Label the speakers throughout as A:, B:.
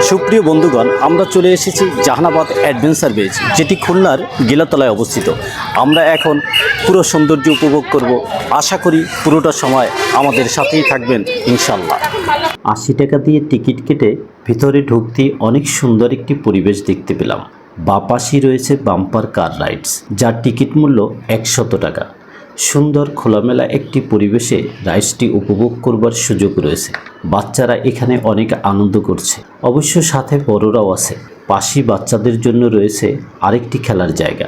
A: সুপ্রিয় বন্ধুগণ, আমরা চলে এসেছি জাহানাবাদ অ্যাডভেঞ্চার বেজ, যেটি খুলনার গিলাতলায় অবস্থিত। আমরা এখন পুরো সৌন্দর্য উপভোগ করব। আশা করি পুরোটা সময় আমাদের সাথেই থাকবেন ইনশাল্লাহ আশি টাকা দিয়ে টিকিট কেটে ভিতরে ঢুকতেই অনেক সুন্দর একটি পরিবেশ দেখতে পেলাম। বাপাশি রয়েছে বাম্পার কার রাইডস, যার টিকিট মূল্য একশত টাকা। সুন্দর খোলামেলা একটি পরিবেশে রাইডসটি উপভোগ করবার সুযোগ রয়েছে। বাচ্চারা এখানে অনেক আনন্দ করছে। অবশ্য সাথে বড়রাও আছে। পাশি বাচ্চাদের জন্য রয়েছে আরেকটি খেলার জায়গা।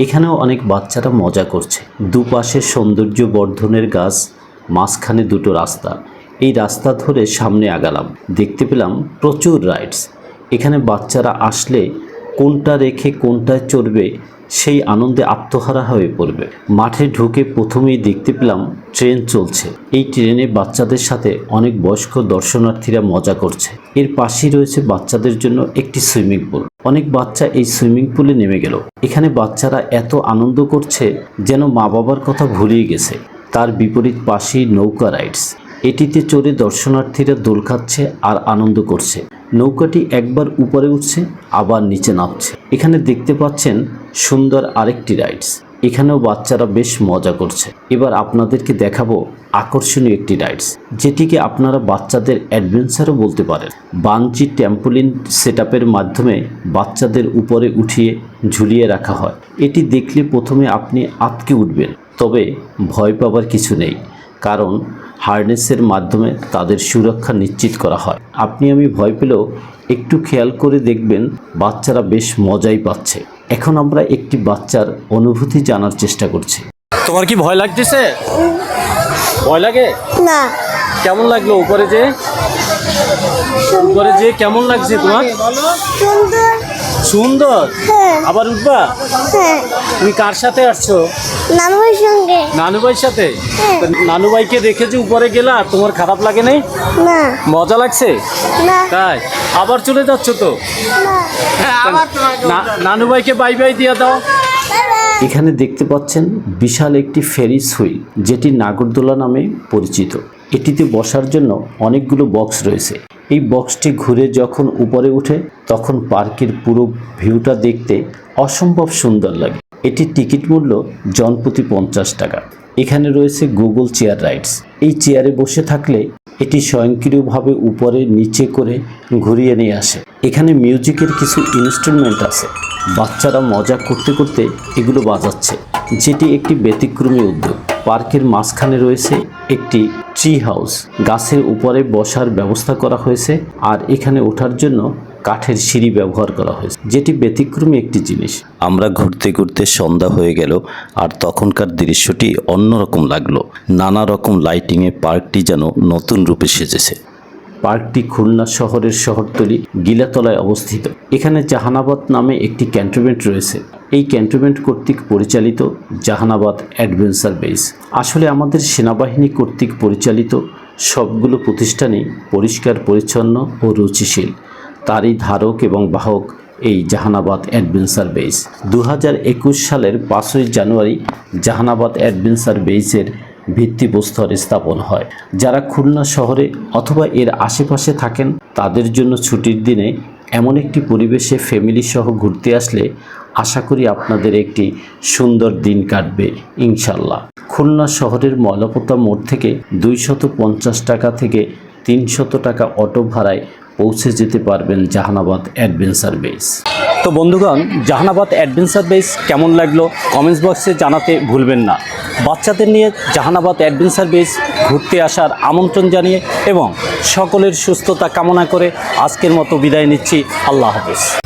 A: এখানেও অনেক বাচ্চারা মজা করছে। দুপাশে সৌন্দর্য বর্ধনের গাছ, মাঝখানে দুটো রাস্তা। এই রাস্তা ধরে সামনে আগালাম। দেখতে পেলাম প্রচুর রাইডস। এখানে বাচ্চারা আসলে কোনটা রেখে কোনটায় চড়বে সেই আনন্দে আত্মহারা হয়ে পড়বে। মাঠে ঢুকে প্রথমেই দেখতে পেলাম ট্রেন চলছে। এই ট্রেনে বাচ্চাদের সাথে অনেক বয়স্ক দর্শনার্থীরা মজা করছে। এর পাশেই রয়েছে বাচ্চাদের জন্য একটি সুইমিং পুল। অনেক বাচ্চা এই সুইমিং পুলে নেমে গেল। এখানে বাচ্চারা এত আনন্দ করছে যেন মা বাবার কথা ভুলিয়ে গেছে। তার বিপরীত পাশেই নৌকা রাইডস। এটিতে চড়ে দর্শনার্থীরা দোল খাচ্ছে আর আনন্দ করছে। নৌকাটি একবার উপরে উঠছে, আবার নিচে নামছে। এখানে দেখতে পাচ্ছেন সুন্দর আরেকটি রাইডস এখানেও বাচ্চারা বেশ মজা করছে। এবার আপনাদেরকে দেখাবো আকর্ষণীয় একটি রাইডস যেটিকে আপনারা বাচ্চাদের অ্যাডভেঞ্চারও বলতে পারেন। বাঞ্চি ট্যাম্পোলিন সেট মাধ্যমে বাচ্চাদের উপরে উঠিয়ে ঝুলিয়ে রাখা হয়। এটি দেখলে প্রথমে আপনি আটকে উঠবেন, তবে ভয় পাবার কিছু নেই, কারণ হার্নেসের মাধ্যমে তাদের সুরক্ষা নিশ্চিত করা হয়। আপনি আমি ভয় পেলেও একটু খেয়াল করে দেখবেন বাচ্চারা বেশ মজাই পাচ্ছে। এখন আমরা একটি বাচ্চার অনুভূতি জানার চেষ্টা করছি। তোমার কি ভয় লাগতেছে? ভয় লাগে?
B: না।
A: কেমন লাগল উপরে যে উপরে যে কেমন লাগছে তোমার?
B: সুন্দর।
A: সুন্দর?
B: হ্যাঁ।
A: আবার উঠবা?
B: হ্যাঁ।
A: তুমি কার সাথে আসছো?
B: নানুর সঙ্গে।
A: নানু ভাইয়ের সাথে?
B: হ্যাঁ।
A: তা নানু ভাইকে দেখে যে উপরে গেলা তোমার খারাপ লাগে নাই?
B: না।
A: মজা লাগছে?
B: না।
A: তাই? আবার চলে যাচ্ছ তো? না- নানু ভাইকে বাই বাই দিয়ে দাও। এখানে দেখতে পাচ্ছেন বিশাল একটি ফেরি হুইল যেটি নাগরদোলা নামে পরিচিত। এটিতে বসার জন্য অনেকগুলো বক্স রয়েছে। এই বক্সটি ঘুরে যখন উপরে উঠে তখন পার্কের পুরো ভিউটা দেখতে অসম্ভব সুন্দর লাগে। এটির টিকিট মূল্য জনপ্রতি পঞ্চাশ টাকা। এখানে রয়েছে গুগল চেয়ার রাইডস। এই চেয়ারে বসে থাকলে এটি স্বয়ংক্রিয়ভাবে উপরে নিচে করে ঘুরিয়ে নিয়ে আসে। এখানে মিউজিকের কিছু ইনস্ট্রুমেন্ট আছে। বাচ্চারা মজা করতে করতে এগুলো বাজাচ্ছে, যেটি একটি ব্যতিক্রমী উদ্যোগ। পার্কের মাঝখানে রয়েছে একটি ট্রি হাউস গাছের উপরে বসার ব্যবস্থা করা হয়েছে আর এখানে ওঠার জন্য কাঠের সিঁড়ি ব্যবহার করা হয়েছে। যেটি ব্যতিক্রমী একটি জিনিস। আমরা ঘুরতে ঘুরতে সন্ধ্যা হয়ে গেল আর তখনকার দৃশ্যটি অন্যরকম লাগল। নানা রকম লাইটিংয়ে পার্কটি যেন নতুন রূপে সেজেছে। পার্কটি খুলনা শহরের শহরতলি গিলাতলায় অবস্থিত। এখানে জাহানাবাদ নামে একটি ক্যান্টনমেন্ট রয়েছে। এই ক্যান্টনমেন্ট কর্তৃক পরিচালিত জাহানাবাদ অ্যাডভেঞ্চার বেস। আসলে আমাদের সেনাবাহিনী কর্তৃক পরিচালিত সবগুলো প্রতিষ্ঠানই পরিষ্কার পরিচ্ছন্ন ও রুচিশীল। তারই ধারক এবং বাহক এই জাহানাবাদ অ্যাডভেঞ্চার বেস। দু একুশ সালের পাঁচই জানুয়ারি জাহানাবাদ অ্যাডভেঞ্চার বেসের ভিত্তিপ্রস্তর স্থাপন হয়। যারা খুলনা শহরে অথবা এর আশেপাশে থাকেন, তাদের জন্য ছুটির দিনে এমন একটি পরিবেশে ফ্যামিলি সহ ঘুরতে আসলে আশা করি আপনাদের একটি সুন্দর দিন কাটবে, ইনশাল্লাহ। খুলনা শহরের ময়লাপোতা মোড় থেকে দুইশত টাকা থেকে তিনশত টাকা অটো ভাড়ায় পৌঁছে যেতে পারবেন জাহানাবাদ অ্যাডভেঞ্চার বেস। তো বন্ধুগণ, জাহানাবাদ অ্যাডভেঞ্চার বেস কেমন লাগল কমেন্টস বক্সে জানাতে ভুলবেন না। বাচ্চাদের নিয়ে জাহানাবাদ অ্যাডভেঞ্চার বেস ঘুরতে আসার আমন্ত্রণ জানিয়ে এবং সকলের সুস্থতা কামনা করে আজকের মতো বিদায় নিচ্ছি। আল্লাহ হাফেজ।